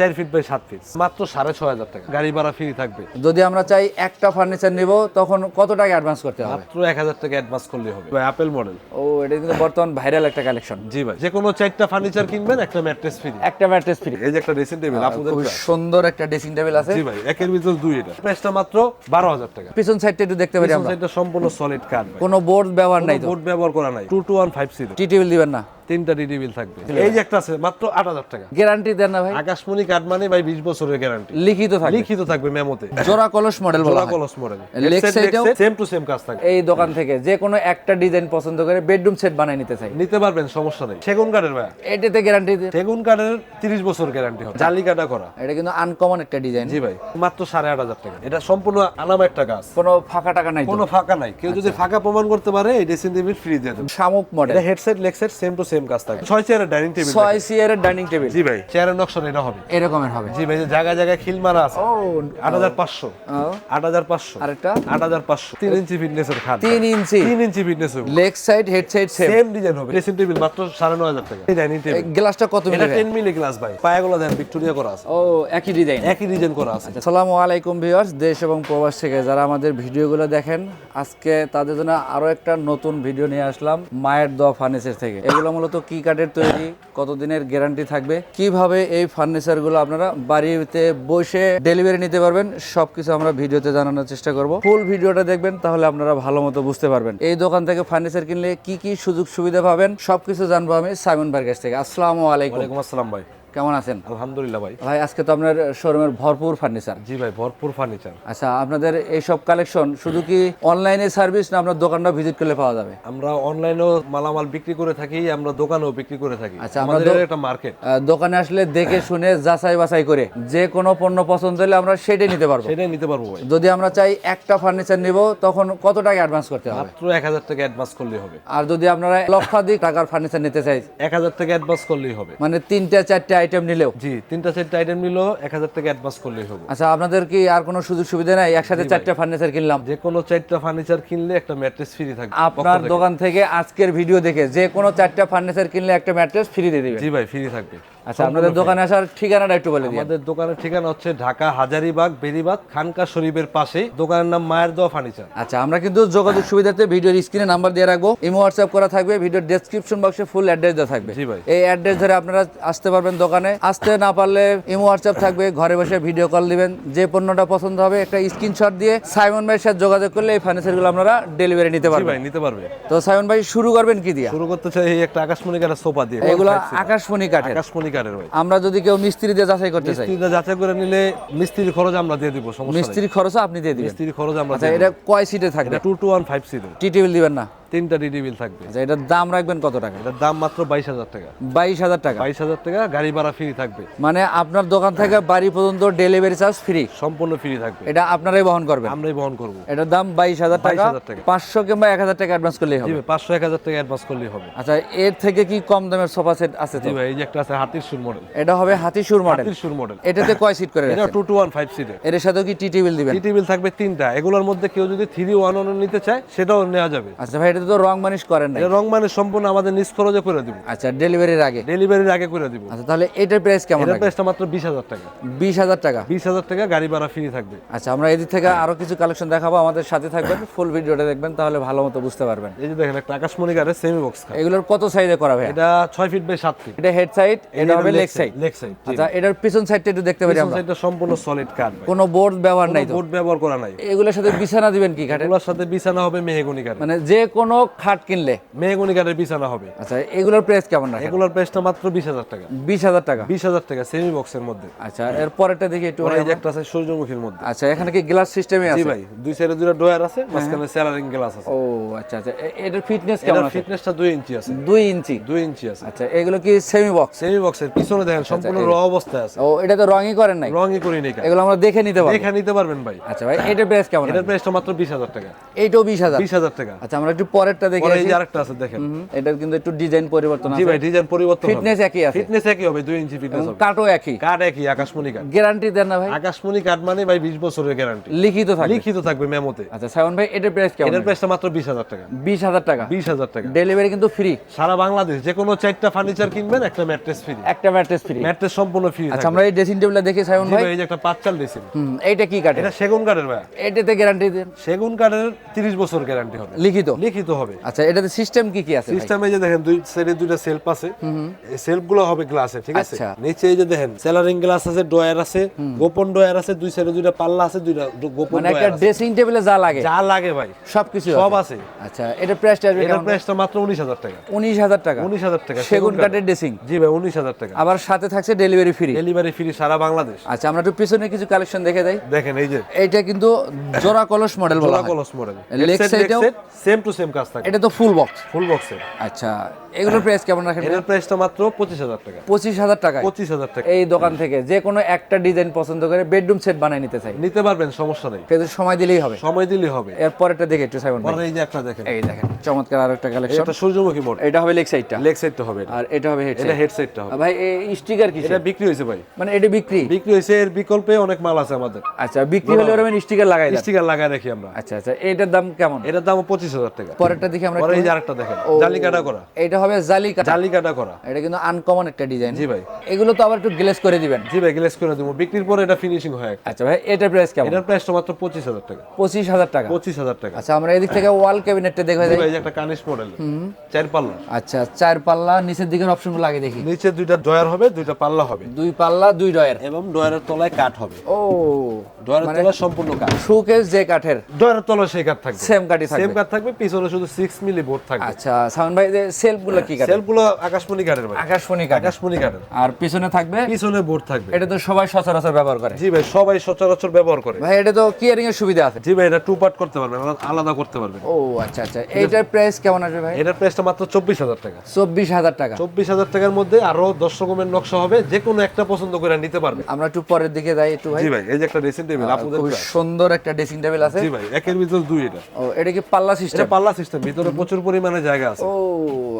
চার feet by সাত fit মাত্র সাড়ে ছয় হাজার টাকা। গাড়ি ভাড়া ফ্রি থাকবে। যদি আমরা চাই একটা ফার্নিচার নিব তখন কত টাকা অ্যাডভান্স করতে হবে? মাত্র এক হাজার টাকা অ্যাডভান্স করলে হবে। অ্যাপেল মডেল ও এটা কিন্তু বর্তমান ভাইরাল একটা কালেকশন জি ভাই যে কোনো চারটা ফার্নিচার কিনবেন একটা ম্যাট্রেস ফ্রি একটা ম্যাট্রেস ফ্রি এই যে একটা ড্রেসিং টেবিল আপনাদের খুব সুন্দর একটা ড্রেসিং টেবিল আছে। জি ভাই একের ভিতর দুই এটা। প্রাইসটা মাত্র বারো হাজার টাকা। পিছন সাইডটা একটু দেখতে পারি আমরা। এটা সম্পূর্ণ সলিড কাঠ কোনো বোর্ড ব্যবহার নাই বোর্ড ব্যবহার করা নাই। Two two one five zero tea table দিবেন না। তিনটা ডিডি বিল থাকবে। এই যে একটা আছে মাত্র আট হাজার টাকা। গ্যারান্টি দেন না ভাই। আকাশমণি কাঠ মানে ভাই বিশ বছরের গ্যারান্টি লিখিত থাকে লিখিত থাকবে মেমোতে। জোড়া কলস মডেল জোড়া কলস মডেল সেম টু সেম কাজ থাকবে। এই দোকান থেকে যে কোনো একটা ডিজাইন পছন্দ করে বেডরুম সেট বানাই নিতে চাই। নিতে পারবেন সমস্যা নেই। সেগুন কাঠের ভাই। এটাতে গ্যারান্টি সেগুন কাঠের তিরিশ বছর গ্যারান্টি হবে। জালি কাটা করা। এটা কিন্তু আনকমন একটা ডিজাইন জি ভাই মাত্র সাড়ে আট হাজার টাকা। এটা সম্পূর্ণ আনাম একটা কাজ। কোনো ফাঁকা টাকা নাই কোনো ফাঁকা নাই। কেউ যদি ফাঁকা প্রমাণ করতে পারে এই ড্রেসিং টেবিল ফ্রি দিয়ে দেবে। শামুক model headset legset same to same কাজ থাকবে। ছয় চেয়ারের ডাইনিং টেবিল ছয় সিয়ারের ডাইনিং টেবিল। জি ভাই চেয়ারের নকশা এটা হবে। এরকমের হবে। জি ভাই যে জায়গায় জায়গায় খিল মারা আছে। ও আট হাজার পাঁচশো। ও, আট হাজার পাঁচশো। আরেকটা? আট হাজার পাঁচশো। তিন ইঞ্চি ফিটনেসের খাট। তিন ইঞ্চি। তিন ইঞ্চি ফিটনেস হবে leg side head side same same design হবে। ড্রেসিং টেবিল মাত্র সাড়ে নয় হাজার টাকা। এই ডাইনিং টেবিল গ্লাসটা কত এটা মিলে টেন মিলি গ্লাস ভাই। পায়াগুলো দেন ভিক্টোরিয়া করা আছে। ও একই ডিজাইন একই ডিজাইন করা আছে। আসসালামু আলাইকুম ভিউয়ার্স দেশ এবং প্রবাস থেকে যারা আমাদের ভিডিওগুলো দেখেন আজকে তাদের জন্য আরও একটা নতুন ভিডিও নিয়ে আসলাম মায়ের দোয়া ফার্নিচার থেকে। এগুলো মূলত কি কাঠের তৈরি, কতদিনের গ্যারান্টি থাকবে? কীভাবে এই ফার্নিচারগুলো আপনারা বাড়িতে বসে ডেলিভারি নিতে পারবেন, সবকিছু আমরা ভিডিওতে জানানোর চেষ্টা করব। ফুল ভিডিওটা দেখবেন, তাহলে আপনারা ভালো মতো বুঝতে পারবেন। এই দোকান থেকে ফার্নিচার কিনলে কি কি সুযোগ সুবিধা পাবেন, সবকিছু জানব আমি সাইমন ভাইয়ের কাছ থেকে। আসসালামু আলাইকুম। আসসালাম ভাই। কেমন আছেন? আলহামদুলিল্লাহ ভাই। ভাই আজকে তো আপনার শোরুমের ভরপুর ফার্নিচার। জি ভাই ভরপুর ফার্নিচার। আচ্ছা আপনাদের এইসব কালেকশন শুধু কি অনলাইনে সার্ভিস না আপনার দোকানটা ভিজিট করলে পাওয়া যাবে? আমরা অনলাইনেও মালামাল বিক্রি করে থাকি আমরা দোকানেও বিক্রি করে থাকি। আচ্ছা, আমাদের একটা মার্কেট। দোকানে আসলে দেখে শুনে যাচাই বাছাই করে যে কোনো পণ্য পছন্দ হলে আমরা সেটাই নিতে পারব। সেটাই নিতে পারব ভাই। যদি আমরা চাই একটা ফার্নিচার নিব তখন কত টাকা অ্যাডভান্স করতে হবে? মাত্র এক হাজার টাকা অ্যাডভান্স করলেই হবে। আর যদি আপনারা লক্ষাধিক টাকার ফার্নিচার নিতে চাই এক হাজার টাকা অ্যাডভান্স করলেই হবে। মানে তিনটা চারটে আইটেম নিলেও। জি তিনটা চারটা আইটেম নিলেও এক হাজার টাকা অ্যাডভান্স করলেই হবে। আচ্ছা আপনাদের কি আর কোনো সুযোগ সুবিধা নাই? একসাথে চারটা ফার্নিচার কিনলাম। যে কোনো চারটা ফার্নিচার কিনলে একটা ম্যাট্রেস ফ্রি থাকবে। আপনার দোকান থেকে আজকের ভিডিও দেখে যে কোনো চারটা ফার্নিচার কিনলে একটা ম্যাট্রেস ফ্রি দিয়ে দিবে জি ভাই ফ্রি থাকবে। আচ্ছা আপনাদের দোকানে আসার ঠিকানাটা একটু বলে দিন আমাদের দোকানের ঠিকানা হচ্ছে ঢাকা হাজারিবাগ বেরিবাগ খানকা শরীফের পাশে। দোকানের নাম মায়ের দোয়া ফার্নিচার। আচ্ছা আমরা কিন্তু যোগাযোগ সুবিধাতে ভিডিওর স্ক্রিনে নাম্বার দিয়ে রাখব। ইমো হোয়াটসঅ্যাপ করা থাকবে ভিডিওর ডেসক্রিপশন বক্সে ফুল অ্যাড্রেস দেওয়া থাকবে। জি ভাই। এই অ্যাড্রেস ধরে আপনারা আসতে পারবেন দোকানে। আসতে না পারলে ইমো হোয়াটসঅ্যাপ থাকবে ঘরে বসে ভিডিও কল দিবেন। যে পণ্যটা পছন্দ হবে একটা স্ক্রিনশট দিয়ে সাইমন ভাইয়ের সাথে যোগাযোগ করলে এই ফার্নিচারগুলো আপনারা ডেলিভারি নিতে জি পারবেন। ভাই নিতে পারবে। তো সাইমন ভাই শুরু করবেন কি দিয়া? শুরু করতে চাই এই একটা আকাশমণি কাঠের সোফা দিয়ে। এগুলো আকাশমণি কাঠের। আকাশমণি কাঠের ভাই আমরা যদি কেউ মিস্ত্রি দিয়ে যাচাই করতে চাই। মিস্ত্রিটা যাচাই করে নিলে মিস্ত্রির খরচ আমরা দিয়ে দিব সমস্যা মিস্ত্রির খরচ আপনি দিয়ে দিবেন। মিস্ত্রির খরচ আমরা আচ্ছা এটা। কয় সিটে থাকবে? এটা two two one five seat tea table দিবেন না? তিনটা ডিডি বিল থাকবে। আচ্ছা এটার দাম রাখবেন কত টাকা? এটার দাম মাত্র বাইশ হাজার টাকা। বাইশ হাজার টাকা? বাইশ হাজার টাকা গাড়ি ভাড়া ফ্রি থাকবে। মানে আপনার দোকান থেকে বাড়ি পর্যন্ত ডেলিভারি চার্জ ফ্রি সম্পূর্ণ ফ্রি থাকবে। এটা আপনারাই বহন করবেন? আমরাই বহন করব। এটার দাম বাইশ হাজার টাকা। 22,000 টাকা। পাঁচশো কিংবা এক হাজার টাকা অ্যাডভান্স করলেই হবে। পাঁচশো এক হাজার টাকা অ্যাডভান্স করলেই হবে। আচ্ছা এর থেকে কি কম দামের সোফা সেট আছে জি ভাই এই যে একটা আছে হাতির সুর মডেল এটা হবে হাতিসুর মডেল হাতির সুর মডেল এটাতে কয় সিট করে এটা? টু টু ওয়ান ফাইভ সিটের এর। সাথে কি টি টেবিল দিবেন? টি টেবিল থাকবে তিনটা। এগুলোর মধ্যে কেউ যদি থ্রি ওয়ান ওয়ান নিতে চায় সেটাও নেওয়া যাবে। আচ্ছা ভাই এটাতে তো রং মানিশ করেন এটা রং মানে সম্পূর্ণ আমাদের নিজ খরচে করে দিব। আচ্ছা ডেলিভারির আগে। ডেলিভারির আগে করে দিব। আচ্ছা তাহলে এটার প্রাইস কেমন এটার প্রাইসটা মাত্র বিশ হাজার টাকা। বিশ হাজার টাকা? বিশ হাজার টাকা গাড়ি ভাড়া ফ্রি থাকবে। আচ্ছা আমরা এদিক থেকে আরও কিছু কালেকশন দেখাবো আমাদের সাথে থাকবেন ফুল ভিডিওটা দেখবেন তাহলে ভালো মতো বুঝতে পারবেন। এই যে দেখেন একটা আকাশমণি গাড়ির সেমি বক্স এগুলোর কত সাইজে করা ভাই এটা ছয় ফিট বাই সাত ফিট এটা হেড সাইড এটা হবে লেগ সাইড লেগ সাইড আচ্ছা এটার পিছন সাইডটা একটু দেখতে পারি আমরা। সাইডটা সম্পূর্ণ সলিড কাঠ কোনো বোর্ড ব্যবহার নাই তো? বোর্ড ব্যবহার করা নাই। এগুলোর সাথে বিছানা দিবেন কি খাটের এগুলোর সাথে বিছানা হবে মেহগনি কাঠের মানে যে কোনো খাট কিনলে? মেহগনি কাঠের বিছানা হবে। আচ্ছা এগুলোর প্রাইস কেমন রাখেন? এগুলোর প্রাইসটা মাত্র বিশ হাজার টাকা। বিশ হাজার টাকা? বিশ হাজার টাকা সেমি বক্সের মধ্যে। আচ্ছা এর পরেরটা দেখি একটু এই যে একটা আছে সূর্যমুখীর মধ্যে। আচ্ছা এখানে কি গ্লাস সিস্টেমে জি আছে? ভাই দুই সাইডে দুটো ডয়ার আছে মাঝখানে স্যালারিং গ্লাস আছে। ও আচ্ছা আচ্ছা এটার ফিটনেস কেমন আছে? ফিটনেসটা দুই ইঞ্চি আছে। দুই ইঞ্চি? দুই ইঞ্চি আছে। আচ্ছা এগুলো কি সেমি বক্স সেমি বক্সের পিছনে দেখেন সম্পূর্ণ র অবস্থায় আছে। ও এটা তো রঙই করেন নাই? রঙই করি নাই এগুলো আমরা দেখে নিতে পারব। দেখে নিতে পারবেন ভাই। আচ্ছা ভাই এটার প্রাইস কেমন এটার? প্রাইসটা মাত্র বিশ হাজার টাকা। এইটাও বিশ হাজার? বিশ হাজার টাকা। আচ্ছা আমরা একটু পরেরটা দেখে এই যে আরেকটা আছে দেখেন। এটার কিন্তু একটু ডিজাইন পরিবর্তন জি ভাই ডিজাইন পরিবর্তন ফিটনেস একই আছে। ফিটনেস একই হবে দুই ইঞ্চি ফিটনেস হবে। কাটও একই। কাঠ একই আকাশমণি কাঠ। গ্যারান্টি দেন না ভাই। আকাশমণি কাঠ মানে ভাই বিশ বছরের গ্যারান্টি লিখিত থাকে লিখিত থাকবে মেমোতে। আচ্ছা সায়ন ভাই এটার প্রাইস কেমন এটার প্রাইসটা মাত্র বিশ হাজার টাকা। বিশ হাজার টাকা। বিশ হাজার টাকা। ডেলিভারি কিন্তু ফ্রি সারা বাংলাদেশ যে কোনো চারটা ফার্নিচার কিনবেন একটা ম্যাট্রেস ফ্রি একটা ম্যাট্রেস ফ্রি ম্যাট্রেস সম্পূর্ণ ফ্রি আচ্ছা আমরা এই ড্রেসিং টেবিলটা দেখি সায়ন ভাই। এই যে একটা পাঁচ চাল দিয়েছিল হুম এইটা কি কাটে এটা সেগুন কাঠের ভাই। এটাতে গ্যারান্টি দেন। সেগুন কাঠের তিরিশ বছর গ্যারান্টি হবে। লিখিত। লিখিত। হবে। আচ্ছা এটাতে সিস্টেম কি কি আছে সিস্টেমে যে দেখেন দুই সাইডে দুইটা সেলফ আছে। এই সেলফগুলো হবে গ্লাসে ঠিক আছে? আচ্ছা। নিচে এই যে দেখেন সেলারিং গ্লাস আছে ডয়ার আছে গোপন ডয়ার আছে দুই সাইডে দুইটা পাল্লা আছে দুইটা গোপন মানে একটা ড্রেসিং টেবিলে যা লাগে। যা লাগে ভাই। সবকিছু সব আছে। আচ্ছা এটা প্রাইসটা আসবে কেমন? প্রাইসটা মাত্র উনিশ হাজার টাকা। উনিশ হাজার টাকা। উনিশ হাজার টাকা সেগুন কাঠের ড্রেসিং জি ভাই উনিশ হাজার টাকা। আবার সাথে থাকছে ডেলিভারি ফ্রি ডেলিভারি ফ্রি সারা বাংলাদেশ। আচ্ছা আমরা একটু পিছনে কিছু কালেকশন দেখে দেই। দেখেন এই যে। এইটা কিন্তু জোড়া কলস মডেল বলা হয়। জোড়া কলস মডেল side এও? সেম টু সেম কাজ থাকে। এটা তো ফুল বক্স ফুল বক্সের আচ্ছা এগুলোর প্রাইস কেমন রাখেন এটার প্রাইসটা মাত্র পঁচিশ হাজার টাকা। পঁচিশ হাজার টাকায়? পঁচিশ হাজার টাকা। এই দোকান থেকে যে কোনো একটা ডিজাইন পছন্দ করে বেডরুম সেট বানিয়ে নিতে চাই। নিতে পারবেন সমস্যা নেই। পেজের সময় দিলেই হবে। সময় দিলে হবে। এরপরেরটা দেখে একটু সাইমন। পরে এই যে একটা দেখেন। এই দেখেন চমৎকার আরও একটা কালেকশন এটা সূর্যমুখী মোড। এটা হবে লেগ সাইডটা লেগ সাইডটা হবে আর এটা হবে হেড এটা হেডসেটটা হবে। ভাই এই স্টিকার কি এটা বিক্রি হয়েছে ভাই। মানে এটা বিক্রি? বিক্রি হয়েছে এর বিকল্পে অনেক মাল আছে আমাদের। আচ্ছা বিক্রি হলে ওরকম স্টিকার লাগাই স্টিকার লাগায় রাখি আমরা। আচ্ছা আচ্ছা এটার দাম কেমন? এটার দাম পঁচিশ হাজার টাকা। পরেরটা দেখি আমরা এই যে আরেকটা দেখেন। জালি কাটা করা। এটা হবে জালি কাটা জালি কাটা করা। এটা কিন্তু আনকমন একটা ডিজাইন জি ভাই। এগুলো তো আবার একটু গ্লেজ করে দিবেন। জি ভাই গ্লেস করে দেবো। বিক্রির পরে এটা ফিনিশিং হয় আচ্ছা ভাই এটার প্রাইস কেমন? এটার প্রাইসটা মাত্র পঁচিশ হাজার টাকা। পঁচিশ হাজার টাকা। পঁচিশ হাজার টাকা। আচ্ছা আমরা এদিক থেকে ওয়াল ক্যাবিনেটটা দেখে জি যাই ভাই একটা কানিশ মডেল চার পাল্লা। আচ্ছা চার পাল্লা নিচের দিকের অপশনগুলো আগে দেখি। নিচে দুইটা ডয়ার হবে দুইটা পাল্লা হবে। দুই পাল্লা দুই ডয়ের এবং ডয়ারের তলায় কাঠ হবে। ও ডয়ারের মানে তলায় সম্পূর্ণ কাঠ। শোকেস যে কাঠের। ডয়ারের তলায় সেই কাঠ থাকবে। সেম কাঠই থাকবে। সেম কাঠ থাকবে পিছনে শুধু সিক্স মিলি বোর্ড থাকবে। আচ্ছা সাউন্ড ভাই যে সেলফগুলো কি কাঠের? সেলগুলো আকাশমণি কাঠের ভাই। আকাশমণি কাঠ আকাশমণি কাঠের। আর পিছনে থাকবে? পিছনে বোর্ড থাকবে। এটা তো সবাই সচরাচর ব্যবহার করে। জি ভাই সবাই সচরাচর ব্যবহার করে। ভাই এটা তো কিয়ারিং এর সুবিধা আছে। জি ভাই এটা টু পার্ট করতে পারবেন আলাদা- করতে পারবেন। ও আচ্ছা আচ্ছা। এইটার প্রাইস কেমন আসবে ভাই? এটার প্রাইসটা মাত্র চব্বিশ হাজার টাকা। চব্বিশ হাজার টাকা। চব্বিশ হাজার টাকার মধ্যে আরও দশ রকমের নকশা হবে যে কোনো একটা পছন্দ করে নিতে পারবে। আমরা একটু পরের দিকে যাই একটু ভাই। জি ভাই এই যে একটা ড্রেসিং টেবিল আপুদের খুব সুন্দর একটা ড্রেসিং টেবিল আছে। জি ভাই একের ভিতর দুই এটা। ও এটা কি পাল্লা সিস্টেম এটা পাল্লা সিস্টেম ভিতরে প্রচুর পরিমাণে জায়গা আছে। ও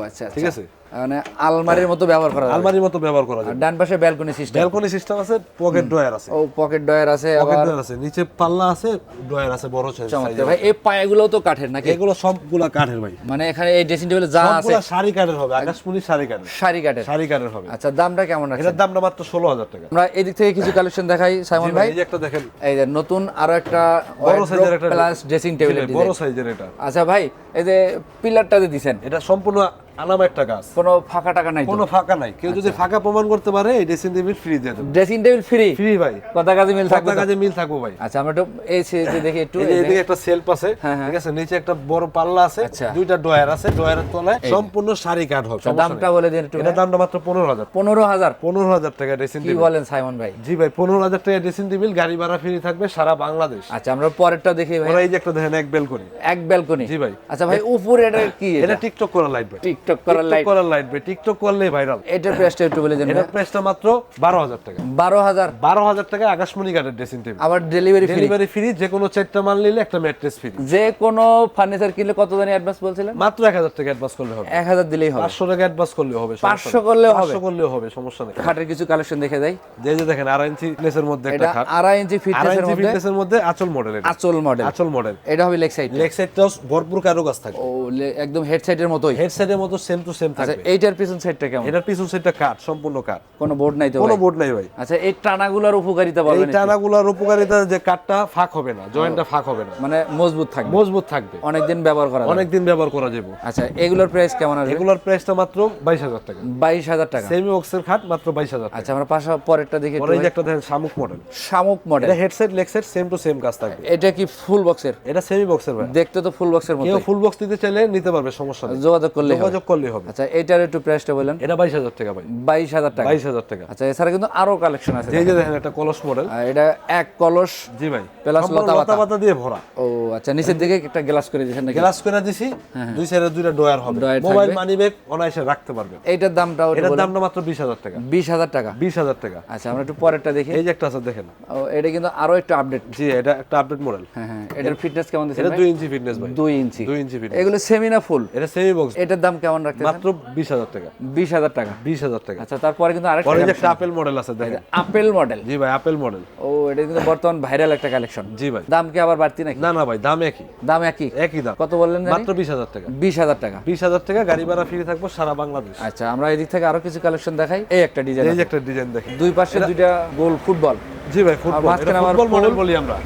আচ্ছা ঠিক আচ্ছা আছে? মানে আলমারির মতো ব্যবহার করা আলমারির মতো ব্যবহার করা যায়। ডান পাশে ব্যালকনি সিস্টেম ব্যালকনি সিস্টেম আছে পকেট ড্রয়ার আছে। ও পকেট ডয়ার আছে পকেট ড্রয়ার আছে। নিচে পাল্লা আছে ড্রয়ার আছে বড় সাইজ চমৎকার। ভাই এই পায়াগুলোও তো কাঠের নাকি? এগুলো সবগুলা কাঠের ভাই। মানে এখানে এই ড্রেসিং টেবিলে যা আছে সবগুলা শাড়ি কাঠের হবে আকাশমণি শাড়ি কাঠের। শাড়ি কাঠের। শাড়ি কাঠের হবে। আচ্ছা দামটা কেমন রাখছেন এটার দামটা মাত্র ষোলো হাজার টাকা। আমরা এদিক থেকে কিছু কালেকশন দেখাই সাইমন ভাই এই যে একটা দেখেন। এই যে নতুন আরও একটা বড় সাইজের একটা প্লাস ড্রেসিং ডিজাইন বড় সাইজের এটা। আচ্ছা ভাই এই যে পিলারটা যে দিছেন। এটা সম্পূর্ণ আনাম একটা গাছ। কোনো ফাঁকা টাকা নাই কোনো ফাঁকা নাই। কেউ যদি ফাঁকা প্রমাণ করতে পারে এই ড্রেসিং টেবিল ফ্রি দিয়ে দেবো। ড্রেসিং টেবিল ফ্রি ফ্রি ভাই। কথা কাজে মিল থাকবে কাজে মিল থাকব ভাই। আচ্ছা আমরা একটু এই যে দেখি একটু এদিকে একটা সেলফ আছে হ্যাঁ, হ্যাঁ। ঠিক আছে? নিচে একটা বড় পাল্লা আছে আচ্ছা। দুইটা ডয়ার আছে ডয়ারের তলায় সম্পূর্ণ শাড়ি কাঠ হবে আচ্ছা, দামটা বলে দিন একটু এটা দামটা মাত্র পনেরো হাজার। পনেরো হাজার? পনেরো হাজার টাকা ড্রেসিং কি বলেন সাইমন ভাই? জি ভাই পনেরো হাজার টাকা ড্রেসিং টেবিল গাড়ি ভাড়া ফ্রি থাকবে সারা বাংলাদেশ। আচ্ছা আমরা পরেরটা দেখি ভাই। ওরা এই যে একটা দেখেন এক বেলকনি এক ব্যালকনি জি ভাই। আচ্ছা ভাই উপরে এটা কি এটা টিকটক করার লাইট ভাই। টিকটক করার লাইট করার লাইট ভাই। টিকটক করলেই ভাইরাল এটার প্রাইসটা একটু বলে দেন এটার প্রাইসটা মাত্র বারো হাজার টাকা। বারো হাজার। বারো হাজার টাকা আকাশমণি কাঠের ড্রেসিং টেবিল আবার ডেলিভারি ফ্রি ডেলিভারি ফ্রি যে কোনো চারটা মাল নিলে একটা ম্যাট্রেস ফ্রি যে কোনো ফার্নিচার কিনলে কত জানি অ্যাডভান্স বলছিলেন? মাত্র এক হাজার টাকা অ্যাডভান্স করলে হবে। এক হাজার দিলেই হবে। পাঁচশো টাকা অ্যাডভান্স করলেও হবে সমস্যা পাঁচশো নেই। করলেও হবে। পাঁচশো করলেও হবে সমস্যা নেই। খাটের কিছু কালেকশন দেখে দেয় যে যে দেখেন আড়াই ইঞ্চি ফিটনেসের মধ্যে একটা এটা খাট আড়াই ইঞ্চি ফিটনেসের মধ্যে। ফিটনেসের মধ্যে আচল মডেল এটা। আচল মডেল আচল মডেল এটা হবে লেগ সাইড লেগ সাইডটাও ভরপুর কারুকাজ থাকবে। ও একদম হেড সাইডের মতোই। হেড সাইডের মতো সেম টু সেম আচ্ছা থাকবে। এইটার পিছন সাইডটা কেমন? এটার পিছন সাইডটা কাঠ সম্পূর্ণ কাঠ। কোনো বোর্ড নাই তো কোনো বোর্ড নাই ভাই। আচ্ছা এই টানাগুলোর উপকারিতা বলেন এই টানাগুলোর উপকারিতা যে কাঠটা ফাঁক হবে না জয়েন্টটা ফাঁক হবে না। মানে মজবুত থাকবে। মজবুত থাকবে। অনেকদিন ব্যবহার করা যাবে। অনেকদিন ব্যবহার করা যাবে। আচ্ছা এগুলোর প্রাইস কেমন আসবে? এগুলোর প্রাইসটা মাত্র বাইশ হাজার টাকা। বাইশ হাজার টাকা। সেমি বক্সের খাট মাত্র বাইশ হাজার টাকা। আচ্ছা আমরা পাশা পরেরটা দেখি পরে একটা দেখেন শামুক মডেল শামুক মডেল এটা headset leg set same to same কাজ থাকবে। এটা কি ফুল বক্সের এটা সেমি বক্সের ভাই। দেখতে তো ফুল বক্সের মতো কেউ ফুল বক্স নিতে চাইলে নিতে পারবে সমস্যা নেই। যোগাযোগ করলে যোগাযোগ করলেই হবে। আচ্ছা এটার একটু প্রাইসটা বলেন। এটা বাইশ হাজার টাকা ভাই। হাজার টাকা। বাইশ হাজার টাকা। আচ্ছা এছাড়া কিন্তু আরও কালেকশন আছে এই যে দেখেন। একটা কলস মডেল এটা এক কলস জি ভাই। সম্পূর্ণ লতা পাতা। দিয়ে ভরা। ও আচ্ছা নিচের দিকে একটা গ্লাস করে দিয়েছেন নাকি? গ্লাস করে দিছি দুই সাইডে দুইটা ডয়ার হবে। মোবাইল মানি ব্যাগ অনায়াসে রাখতে পারবেন। এইটার দামটা এটার দামটা মাত্র বিশ হাজার টাকা। বিশ হাজার টাকা। বিশ হাজার টাকা। আচ্ছা আমরা একটু পরেরটা দেখি। এই যে একটা আছে দেখেন। ও এটা কিন্তু আরও একটু আপডেট জি এটা একটা আপডেট মডেল হ্যাঁ হ্যাঁ এটার ফিটনেস কেমন দিচ্ছেন এটা ভাই? দুই ইঞ্চি ফিটনেস ভাই। দুই ইঞ্চি। দুই ইঞ্চি ফিটনেস এগুলো সেমি না ফুল এটা সেমি বক্স এটার দাম কেমন রাখতে মাত্র বিশ হাজার টাকা। বিশ হাজার টাকা। বিশ হাজার টাকা। আচ্ছা তারপরে কিন্তু আরেকটা একটা আপেল মডেল আছে দেখেন। আপেল মডেল জি ভাই আপেল মডেল ও এটা কিন্তু বর্তমান ভাইরাল একটা কালেকশন জি ভাই। দাম কি আবার বাড়তি নাকি? না না ভাই দাম একই। দাম একই? একই দাম। কত বললেন মাত্র বিশ হাজার টাকা। বিশ হাজার টাকা। বিশ হাজার টাকা গাড়ি ভাড়া ফ্রি থাকব সারা বাংলাদেশ। আচ্ছা আমরা এদিক থেকে আরও কিছু কালেকশন দেখাই। এই একটা ডিজাইন এই যে একটা ডিজাইন দেখেন। দুই পাশে দুইটা গোল ফুটবল। জি ভাই ফুটবল। ফুটবল মডেল বলি আমরা।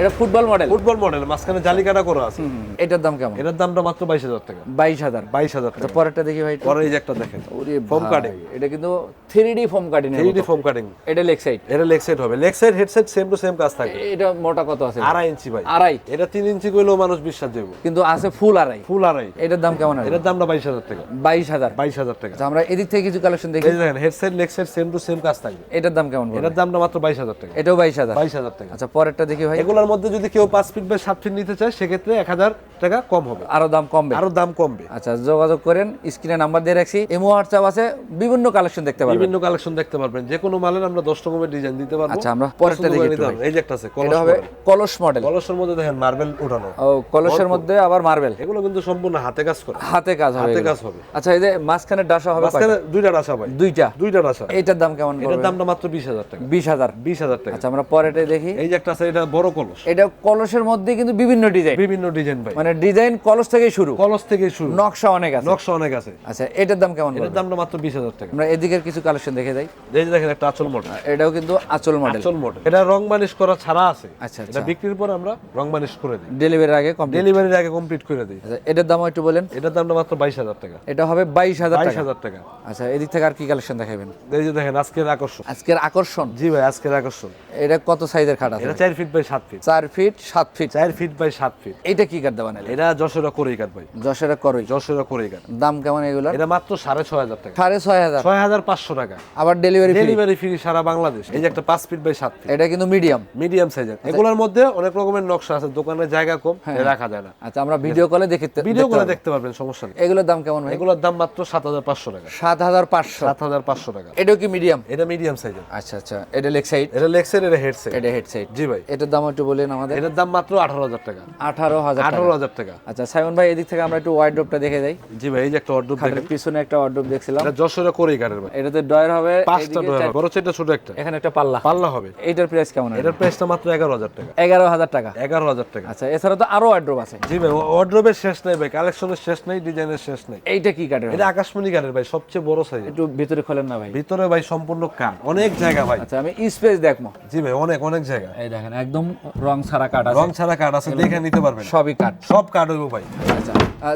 এটা ফুটবল মডেল ফুটবল মডেল মাঝখানে জালিকাটা করা আছে। এটার দাম কেমন? এটার দামটা মাত্র বাইশ হাজার টাকা। বাইশ হাজার। বাইশ হাজার আচ্ছা পরেরটা দেখি ভাই। পরে এই যে একটা দেখেন। ওরে ভাই, cutting। এটা কিন্তু three D foam cutting three D foam cutting এটা লেগ সাইড এটা লেগ সাইড হবে। Leg side headset same to same কাজ থাকবে এটা মোটা কত আছে? আড়াই ইঞ্চি ভাই। আড়াই। এটা তিন ইঞ্চি করলেও মানুষ বিশ্বাস দেবো। কিন্তু আছে ফুল আড়াই। ফুল আড়াই। এটার দাম কেমন আছে এটার দামটা বাইশ হাজার টাকা। বাইশ হাজার। বাইশ হাজার টাকা। আচ্ছা আমরা এদিক থেকে কিছু কালেকশন দেখি। এই দেখেন headset leg side same to same কাজ থাকবে। এটার দাম কেমন? এটার দামটা মাত্র বাইশ হাজার টাকা। এটাও বাইশ হাজার। বাইশ হাজার টাকা। আচ্ছা পরেরটা দেখি ভাই। এগুলোর মধ্যে যদি কেউ পাঁচ ফিট বা সাত ফিট নিতে চায় সেক্ষেত্রে এক হাজার টাকা কম হবে। আরও দাম কমবে। আরও দাম কমবে। আচ্ছা যোগাযোগ করেন স্ক্রিনে নাম্বার দিয়ে রাখছি। এমো হোয়াটসঅ্যাপ আছে বিভিন্ন কালেকশন দেখতে পারবেন। বিভিন্ন কালেকশন দেখতে পারবেন। যে কোনো মালের আমরা দশ রকমের ডিজাইন দিতে পারব। আচ্ছা, আমরা পরেরটা দেখি। এই যে একটা আছে কলস হবে কলস মডেল কলসের মধ্যে দেখেন মার্বেল উঠানো। ও কলসের মধ্যে আবার মার্বেল এগুলো কিন্তু সম্পূর্ণ হাতে কাজ করে। হাতে কাজ হবে হাতে কাজ হবে। আচ্ছা এই যে মাঝখানে ডাসা হবে মাঝখানে দুইটা রাশা ভাই। দুইটা। দুইটা রাশা এইটার দাম কেমন এটার দামটা মাত্র বিশ হাজার টাকা। বিশ হাজার। বিশ হাজার টাকা। আচ্ছা আমরা পরেরটাই দেখি। এই যে একটা আছে এটা বড় কলস এটা কলসের মধ্যে কিন্তু বিভিন্ন ডিজাইন বিভিন্ন ডিজাইন ভাই। মানে ডিজাইন কলস থেকে শুরু। কলস থেকে শুরু। নকশা অনেক আছে। নকশা অনেক আছে। আচ্ছা এটার দাম কেমন এটার দামটা মাত্র বিশ হাজার টাকা। আমরা এদিকের কিছু কালেকশন দেখে যাই। এই যে দেখেন একটা আচল মডেল এটাও কিন্তু আচল মডেল আচল মডেল এটা রং মানিশ করা ছাড়া আছে। আচ্ছা এটা আচ্ছা। বিক্রির পর আমরা রং মানিশ করে দিই। ডেলিভারির আগে কমপ্লিট ডেলিভারির আগে কমপ্লিট করে দিই। আচ্ছা এটার দামও একটু বলেন। এটার দামটা মাত্র বাইশ হাজার টাকা। এটা হবে বাইশ হাজার বাইশ টাকা হাজার টাকা। আচ্ছা এদিক থেকে আর কি কালেকশন দেখাবেন? এই যে দেখেন আজকের আকর্ষণ। আজকের আকর্ষণ? জি ভাই আজকের আকর্ষণ। এটা কত সাইজের খাট আছে? এটা চার ফিট বাই সাত ফিট চার ফিট সাত ফিট চার ফিট বাই সাত ফিট এইটা কি কাঠ বানালে এটা যশোরা করেই কাট ভাই। যশেরা করই যশোরা করেই কাট দাম কেমন এগুলোর? এটা মাত্র সাড়ে ছয় হাজার টাকা। সাড়ে ছয় হাজার। ছয় হাজার পাঁচশো টাকা। আবার ডেলিভারি ডেলিভারি ফ্রি সারা বাংলাদেশ। এই যে একটা পাঁচ ফিট বাই সাত ফিট এটা কিন্তু মিডিয়াম মিডিয়াম সাইজের এগুলোর মধ্যে অনেক রকমের নকশা আছে দোকানের জায়গা কম রাখা যায় না। আচ্ছা আমরা ভিডিও কলে দেখে ভিডিও করে দেখতে পারবেন সমস্যা নেই। এগুলোর দাম কেমন এগুলোর দাম মাত্র সাত হাজার পাঁচশো টাকা। সাত হাজার পাঁচশো। সাত হাজার পাঁচশো টাকা। এটাও কি মিডিয়াম এটা মিডিয়াম সাইজের আচ্ছা আচ্ছা। এটা লেগ সাইড এটা লেগ সাইড এটা হেড সাইড এটা হেড সাইড জি ভাই। এটার দাম একটু বলেন আমাদের। এটার দাম মাত্র আঠারো হাজার টাকা। আঠারো হাজার আঠারো হাজার টাকা। আচ্ছা সাইমন ভাই এদিক থেকে আমরা একটু ওয়াইড্রোপটা দেখে যাই। জি ভাই এই যে একটা অর্ডার দেখেন। পিছনে একটা ওয়াইড্রোপ দেখছিলাম। এটা যশোরে করেই কাটের ভাই। এটাতে ডয়ার হবে পাঁচটা এদিকে বড় সেটা ছোট একটা। এখানে একটা পাল্লা। পাল্লা হবে। এইটার প্রাইস কেমন এটার প্রাইসটা মাত্র এগারো হাজার টাকা। এগারো হাজার টাকা। এগারো হাজার টাকা। আচ্ছা এছাড়া তো আরও ওয়াইড্রোপ আছে। জি ভাই অর্ডারের শেষ নাই ভাই কালেকশনের শেষ নাই ডিজাইনের শেষ নাই। এইটা কি কাঠের এটা আকাশমণি কাঠের ভাই সবচেয়ে বড় সাইজ একটু ভিতরে খোলেন না ভাই। ভিতরে ভাই সম্পূর্ণ কাঠ অনেক জায়গা ভাই। আচ্ছা আমি স্পেস দেখব। জি ভাই অনেক অনেক জায়গা। এই দেখেন একদম রং ছাড়া কাঠ আছে। রং ছাড়া কাঠ আছে দেখে নিতে পারবেন। সবই কাঠ। সব কাঠ হইব ভাই। আচ্ছা।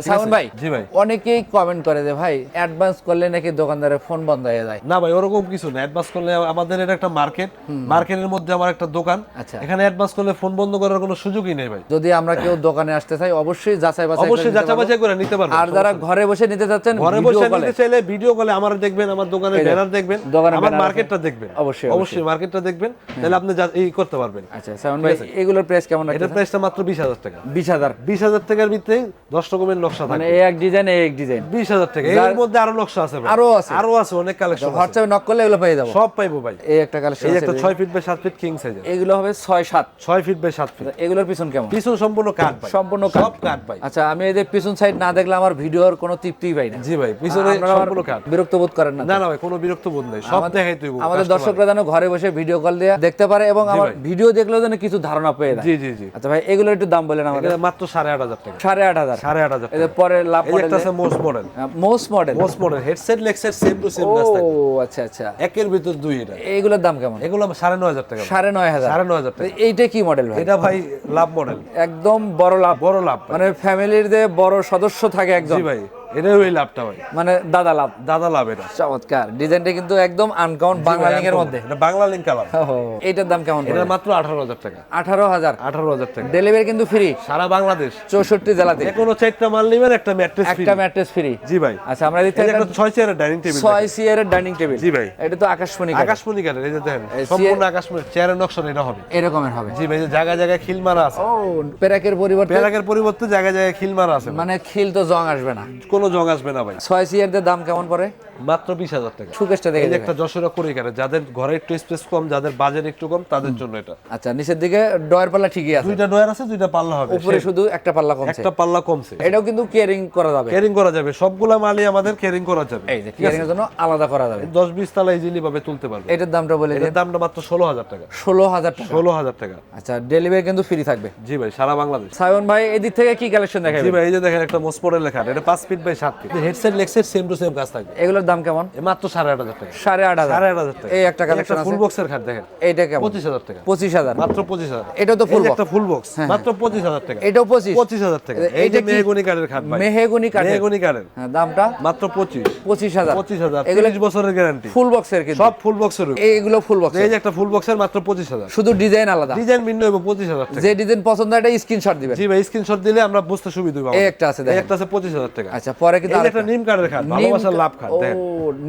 সাউন ভাই জি ভাই। অনেকেই কমেন্ট করে যে ভাই অ্যাডভান্স করলে নাকি দোকানদারের ফোন বন্ধ হয়ে যায়? না ভাই ওরকম কিছু না। অ্যাডভান্স করলে আমাদের এটা একটা মার্কেট মার্কেটের মধ্যে আমার একটা দোকান। আচ্ছা। এখানে অ্যাডভান্স করলে ফোন বন্ধ করার কোনো সুযোগই নেই ভাই। যদি আমরা কেউ দোকানে আসতে চাই অবশ্যই যাচাই বাছাই অবশ্যই যাচাই বাছাই করে নিতে পারবেন আর যারা ঘরে বসে নিতে চাচ্ছেন ঘরে বসে নিতে চাইলে ভিডিও কলে আমার দেখবেন আমার দোকানের ব্যানার দেখবেন আমার মার্কেটটা দেখবেন। অবশ্যই, অবশ্যই মার্কেটটা দেখবেন তাহলে আপনি এই করতে পারবেন। আচ্ছা সাউন ভাই এগুলোর প্রাইস কেমন রাখতেছেন? প্রাইসটা মাত্র বিশ হাজার টাকা। বিশ হাজার। বিশ হাজার টাকার ভিতরে দশ রকমের নকশা মানে থাকে এই এক ডিজাইন এই এক ডিজাইন বিশ হাজার টাকা। এর মধ্যে আরও নকশা আছে ভাই। আরও আছে? আরও আছে অনেক কালেকশন হোয়াটসঅ্যাপে নক করলে এগুলো পেয়ে যাব। সব পাইবো ভাই। এই একটা কালেকশন এই একটা ছয় ফিট বাই সাত ফিট কিং সাইজের এগুলো হবে ছয় সাত। ছয় ফিট বাই সাত ফিট এগুলোর পিছন কেমন? পিছন সম্পূর্ণ কাঠ ভাই। সম্পূর্ণ কাঠ। সব কাঠ ভাই। আচ্ছা আমি যে পিছন সাইড না দেখলে আমার ভিডিওর কোনো তৃপ্তি পাই না। জি ভাই পিছনে সম্পূর্ণ কাঠ। বিরক্ত বোধ করেন না? না না ভাই কোনো বিরক্ত বোধ নাই। সব দেখাই তুই আমাদের দর্শকরা যেন ঘরে বসে ভিডিও কল দিয়ে দেখতে পারে এবং আমার ভিডিও দেখলেও যেন কিছু ধারণা পেয়ে যায়। জি জি জি। আচ্ছা ভাই এগুলো একটু দাম বলেন আমাদের। মাত্র সাড়ে আট হাজার টাকা। সাড়ে আট হাজার টাকা পরে লাভ এটা আছে most model most model most model headset leg set same to same ও থাকে ও আচ্ছা আচ্ছা। একের ভিতর দুই এটা। এগুলোর দাম কেমন? এগুলো সাড়ে নয় হাজার টাকা। ভাই। সাড়ে নয় হাজার। সাড়ে নয় হাজার টাকা। এইটা কি মডেল ভাই? এটা ভাই লাভ মডেল একদম বড় লাভ। বড় লাভ। মানে ফ্যামিলির যে বড় সদস্য থাকে একজন। জি ভাই। এটাই ওই লাভটা ভাই। মানে দাদা লাভ। দাদা লাভ এটা। চমৎকার। ডিজাইনটা কিন্তু একদম আনকাউন্ট বাংলা লিঙ্কের মধ্যে। এটা বাংলা লিঙ্ক কালার ওহো, এইটার দাম কেমন এটা মাত্র আঠারো হাজার টাকা। আঠারো হাজার। আঠারো হাজার টাকা। ডেলিভারি কিন্তু ফ্রি সারা বাংলাদেশ। চৌষট্টি জেলাতে। কোনো চারটা মাল নিবেন একটা ম্যাট্রেস একটা ম্যাট্রেস ফ্রি জি ভাই। আচ্ছা আমরা দিতে একটা ছয় চেয়ারের ডাইনিং টেবিল ছয় সিয়ারের ডাইনিং টেবিল জি ভাই। এটা তো আকাশমণি। আকাশমণি কাঠের এই যে দেখেন সম্পূর্ণ আকাশমণি চেয়ারের নকশা এটা হবে। এরকমের হবে। জি ভাই জায়গায় জায়গায় খিল মারা আছে। ও পেরাকের পরিবর্তে পেরাকের পরিবর্তে জায়গায় জায়গায় খিল মারা আছে। মানে খিল তো জং আসবে না। কোনো জং আসবে না ভাই। ছয় সিয়ারদের দাম কেমন পড়ে? মাত্র বিশ হাজার টাকা। সুকেশটা দেখে। একটা যশোরা করি কাটে যাদের ঘরে একটু স্পেস কম যাদের বাজেট একটু কম তাদের জন্য এটা। আচ্ছা নিচের দিকে ডয়ের পাল্লা ঠিকই আছে। দুইটা ডয়ার আছে দুইটা পাল্লা হবে। উপরে শুধু একটা পাল্লা কমছে। একটা পাল্লা কমছে। এটাও কিন্তু কেয়ারিং করা যাবে। কেয়ারিং করা যাবে। সবগুলা মালই আমাদের কেয়ারিং করা যাবে। এই যে কেয়ারিং এর জন্য আলাদা করা যাবে। দশ বিশ তালা ইজিলি ভাবে তুলতে পারবে। এটার দামটা বলে এটার দামটা মাত্র ষোলো হাজার টাকা। ষোলো হাজার টাকা। ষোলো হাজার টাকা। আচ্ছা ডেলিভারি কিন্তু ফ্রি থাকবে। জি ভাই সারা বাংলাদেশ। সায়ন ভাই এদিক থেকে কি কালেকশন দেখাবেন জি ভাই এই যে দেখেন একটা মোসপোর্টের লেখা। এটা পাঁচ ফিট বাই সাত হেডসেট লেক্সের সেম টু সেম কাজ থাকবে। এগুলোর দাম কেমন? মাত্র সাড়ে আট হাজার টাকা। সাড়ে আট হাজার। সাড়ে আট হাজার টাকা। এই একটা কালেকশন ফুল বক্সের খাট দেখেন। এইটা কেমন? পঁচিশ হাজার টাকা। পঁচিশ হাজার। মাত্র পঁচিশ হাজার। এটাও তো ফুল একটা ফুল বক্স মাত্র পঁচিশ হাজার টাকা। এটাও পঁচিশ। পঁচিশ হাজার টাকা। এই এইটা যে মেহগুনি কাঠের খাট ভাই। মেহেগুনি কাঠের মেহগুনি কাঠের হ্যাঁ, দামটা? মাত্র পঁচিশ। পঁচিশ হাজার। পঁচিশ হাজার। এগুলো- বছরের গ্যারান্টি ফুল বক্সের কিন্তু। সব ফুল বক্সের এইগুলো ফুল বক্স এই যে একটা ফুল বক্সের মাত্র পঁচিশ হাজার। শুধু ডিজাইন আলাদা। ডিজাইন ভিন্ন হবে পঁচিশ হাজার টাকা। যে ডিজাইন পছন্দ এটা স্ক্রিনশট দিবেন। জি ভাই স্ক্রিনশট দিলে আমরা বুঝতে সুবিধা হবে। এই একটা আছে একটা আছে পঁচিশ হাজার টাকা। আচ্ছা পরে কিন্তু। একটা নিম কাঠের খাট ভালোবাসার লাভ খাট ও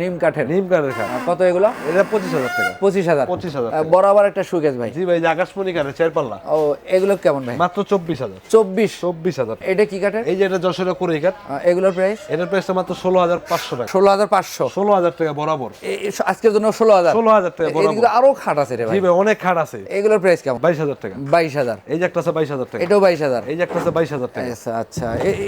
নিম কাঠের। নিম কাঠের খাট। কত এগুলো? এটা পঁচিশ হাজার টাকা। পঁচিশ হাজার। পঁচিশ হাজার বরাবর একটা সুকেশ ভাই। জি ভাই আকাশমণি কাঠের চার পাল্লা ও এগুলো কেমন ভাই? মাত্র চব্বিশ হাজার। চব্বিশ? চব্বিশ হাজার এটা কি কাঠের? এই যে এটা যশোরে করে কাঠ। এগুলোর প্রাইস এটার প্রাইসটা মাত্র ষোলো হাজার পাঁচশো টাকা। ষোলো হাজার পাঁচশো। ষোলো হাজার টাকা বরাবর। আজকের জন্য ষোলো হাজার। ষোলো হাজার টাকা বরাবর। আরও খাট আছে রে ভাই। জি ভাই অনেক খাট আছে। এগুলোর প্রাইস কেমন? বাইশ হাজার টাকা। বাইশ হাজার। এই যে একটা আছে বাইশ হাজার টাকা। এটাও বাইশ হাজার। এই যে একটা আছে বাইশ হাজার টাকা। আচ্ছা আচ্ছা।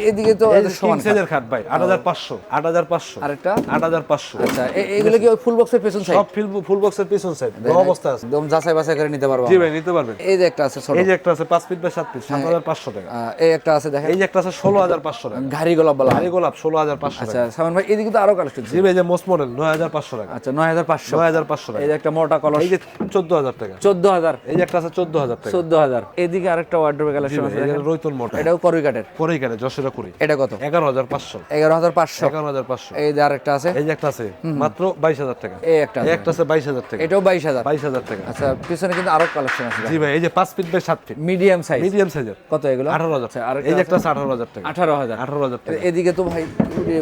এদিকে তো সমান সাইজের খাট ভাই আট হাজার পাঁচশো আট হাজার পাঁচশো আরেকটা? আট হাজার পাঁচশো। আচ্ছা এগুলো কি ফুল বক্সের পেছন সাইড সব ফুল ফুল বক্সের পিছন সাইড অবস্থা আছে। একদম যাচাই বাছাই করে নিতে পারব জি ভাই নিতে পারবেন। এই যে একটা আছে এই যে একটা আছে পাঁচ ফিট বাই সাত ফিট সাত হাজার পাঁচশো টাকা। এই একটা আছে দেখেন। এই যে একটা আছে ষোলো হাজার পাঁচশো টাকা। ঘাড়ি গোলাপ বলা হয়। গোলাপ ষোলো হাজার পাঁচশো আচ্ছা সামন ভাই এদিকে তো আরও কালেকশন জি ভাই যে মোস্ট মডেল নয় হাজার পাঁচশো টাকা। আচ্ছা নয় হাজার পাঁচশো। নয় হাজার পাঁচশো টাকা। এই যে একটা মোটা কলস এই যে চোদ্দ হাজার টাকা। চোদ্দ হাজার। এই যে একটা আছে চোদ্দ হাজার টাকা। চোদ্দ হাজার। এদিকে আরেকটা ওয়ার্ড্রোবে কালেকশন আছে। রৈতন মোটর এটাও করবি কাঠের পরেই কেন যশোরে কুড়ি। এটা কত? এগারো হাজার পাঁচশো। এগারো হাজার পাঁচশো। এগারো হাজার পাঁচশো। এই যে আরেকটা আছে। এই যে একটা আছে মাত্র বাইশ হাজার টাকা। এই একটা আছে। একটা আছে বাইশ হাজার টাকা। এটাও বাইশ হাজার। বাইশ হাজার টাকা। আচ্ছা পিছনে কিন্তু আরও কালেকশন আছে। জি ভাই এই যে পাঁচ ফিট বাই সাত ফিট। মিডিয়াম সাইজ মিডিয়াম সাইজের কত এগুলো? আঠারো হাজার। আচ্ছা, আরেকটা এই যে একটা আছে আঠারো হাজার টাকা। আঠারো হাজার। আঠারো হাজার টাকা। এদিকে তো ভাই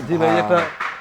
জি ভাই একটা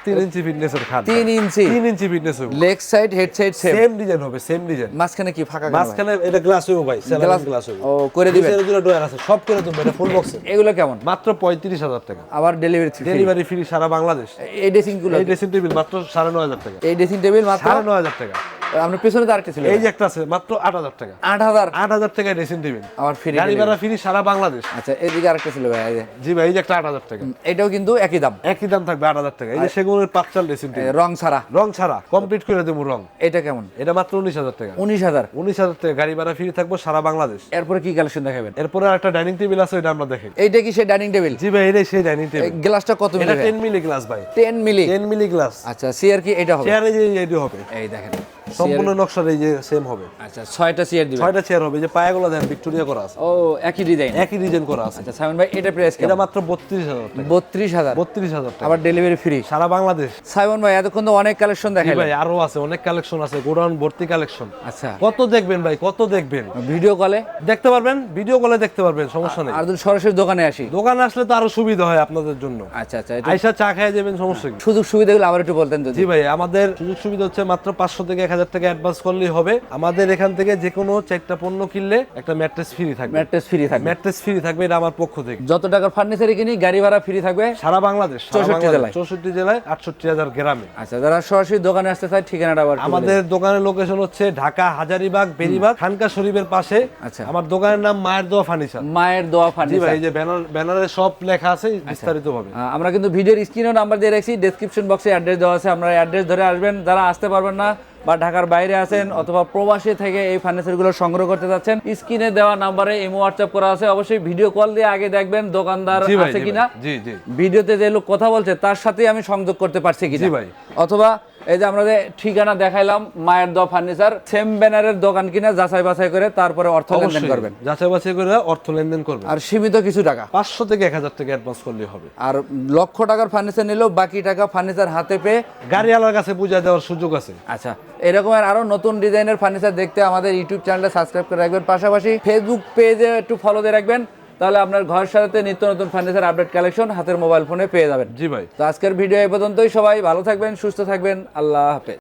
তিন ইঞ্চি ফিটনেসের খাট তিন ইঞ্চি। তিন ইঞ্চি ফিটনেস হবে leg side head side same same design হবে সেম ডিজাইন মাঝখানে কি ফাঁকা মাঝখানে এটা গ্লাস হবে ভাই গ্লাস গ্লাস হবে ও করে দিবেন। এর দুটো ডয়ার আছে সব করে তুমি এটা ফুল বক্স এগুলো কেমন? মাত্র পঁয়ত্রিশ হাজার টাকা। আবার ডেলিভারি ডেলিভারি ফ্রি সারা বাংলাদেশ। এই ড্রেসিংগুলো এই ড্রেসিং টেবিল মাত্র সাড়ে নয় হাজার টাকা। এই ড্রেসিং টেবিল মাত্র সাড়ে নয় হাজার টাকা। আপনার পেছনে তো আরেকটা ছিল এই যে একটা আছে মাত্র আট হাজার টাকা। আট হাজার? আট হাজার টাকা ড্রেসিং টেবিল আমার ফ্রি গাড়ি ভাড়া ফ্রি সারা বাংলাদেশ। আচ্ছা এদিকে আরেকটা ছিল ভাই এই যে। জি ভাই এই যে একটা আট হাজার টাকা। এটাও কিন্তু একই দাম। একই দাম থাকবে আট হাজার টাকা। এই যে সেগুনের এ, টেবিল রং ছাড়া। রং ছাড়া কমপ্লিট করে দেবো রং। এটা কেমন? এটা মাত্র উনিশ হাজার টাকা। উনিশ হাজার? উনিশ হাজার টাকা গাড়ি ভাড়া ফ্রি থাকব সারা বাংলাদেশ। এরপরে কি কালেকশন দেখাবেন? এরপরে একটা ডাইনিং টেবিল আছে ওইটা আমরা দেখি এইটা কি সেই ডাইনিং টেবিল জি ভাই এটাই সেই ডাইনিং টেবিল গ্লাসটা কত এটা মিলি টেন মিলি গ্লাস ভাই। Ten milli ten milli glass আচ্ছা সিআর কি এটা হবে? যে এটি হবে। এই দেখেন। সম্পূর্ণ নকশার এই যে সেম হবে। আচ্ছা ছয়টা সিআর দিবেন। ছয়টা চেয়ার হবে যে পায়াগুলো দেন ভিক্টোরিয়া করা আছে। ও একই ডিজাইন একই ডিজাইন করা আছে। আচ্ছা সাইমন ভাই এটা প্রাইস এটা মাত্র বত্রিশ হাজার টাকা। বত্রিশ হাজার। বত্রিশ হাজার টাকা। আবার ডেলিভারি ফ্রি সারা বাংলাদেশ। সাইমন ভাই এতক্ষণ তো অনেক কালেকশন ভাই আরও আছে অনেক কালেকশন আছে গোডাউন ভর্তি কালেকশন আচ্ছা। কত দেখবেন ভাই কত দেখবেন? ভিডিও কলে দেখতে পারবেন? ভিডিও কলে দেখতে পারবেন সমস্যা নেই। আর যদি সরাসরি দোকানে আসি। দোকানে আসলে তো আরও সুবিধা হয় আপনাদের জন্য। আচ্ছা আচ্ছা আইসা চা খেয়ে যাবেন সমস্যা কি? সুযোগ সুবিধাগুলো আবার একটু বলতেন যদি। জি ভাই আমাদের সুযোগ সুবিধা হচ্ছে মাত্র পাঁচশো থেকে এক হাজার টাকা অ্যাডভান্স করলেই হবে। আমাদের এখান থেকে যে কোনো চারটা পণ্য কিনলে একটা ম্যাট্রেস ফ্রি থাকবে। ম্যাট্রেস ফ্রি থাকবে। ম্যাট্রেস ফ্রি থাকবে এটা আমার পক্ষ থেকে। যত টাকার ফার্নিচারই কিনি গাড়ি ভাড়া ফ্রি থাকবে। সারা বাংলাদেশ সারা 64 বাংলাদেশ, জেলায়। 64 জেলায় আটষট্টি হাজার গ্রামে। আচ্ছা যারা সরাসরি দোকানে আসতে চায় ঠিকানাটা আবার আমাদের দোকানের লোকেশন হচ্ছে ঢাকা হাজারিবাগ বেরিবাগ খানকা শরীফের পাশে। আচ্ছা। আমার দোকানের নাম মায়ের দোয়া ফার্নিচার মায়ের দোয়া ফার্নিচার এই যে ব্যানার ব্যানারে সব লেখা আছে আচ্ছা। বিস্তারিত ভাবে আমরা কিন্তু ভিডিওর স্ক্রিনেও নাম্বার দিয়ে রাখছি ডেসক্রিপশন বক্সে অ্যাড্রেস দেওয়া আছে আমরা অ্যাড্রেস ধরে আসবেন যারা আসতে পারবেন না বা ঢাকার বাইরে আছেন অথবা প্রবাসী থেকে এই ফার্নিচারগুলো সংগ্রহ করতে যাচ্ছেন স্ক্রিনে দেওয়া নাম্বারে এমো হোয়াটসঅ্যাপ করা আছে। অবশ্যই ভিডিও কল দিয়ে আগে দেখবেন দোকানদার আছে কিনা। ভিডিওতে যে লোক কথা বলছে তার সাথে আমি সংযোগ করতে পারছি কিনা। ভাই। অথবা এই যে আমরা যে ঠিকানা দেখাইলাম মায়ের দ ফার্নিচার সেম ব্যানারের দোকান কিনা যাচাই বাছাই করে তারপরে অর্থ লেনদেন করবেন। যাচাই বাছাই করে অর্থ লেনদেন করবেন। আর সীমিত কিছু টাকা। পাঁচশো থেকে এক হাজার টাকা অ্যাডভান্স করলে হবে। আর লক্ষ টাকার ফার্নিচার নিলেও বাকি টাকা ফার্নিচার হাতে পেয়ে গাড়িওয়ালার কাছে পূজা দেওয়ার সুযোগ আছে। আচ্ছা এরকমের আরও নতুন ডিজাইনের ফার্নিচার দেখতে আমাদের ইউটিউব চ্যানেলটা সাবস্ক্রাইব করে রাখবেন। পাশাপাশি ফেসবুক পেজে একটু ফলো দিয়ে রাখবেন। তাহলে আপনার ঘর সারাতে নিত্য নতুন ফার্নিচার আপডেট কালেকশন হাতের মোবাইল ফোনে পেয়ে যাবেন। জি ভাই। তো আজকের ভিডিও এ পর্যন্তই। সবাই ভালো থাকবেন সুস্থ থাকবেন। আল্লাহ হাফেজ।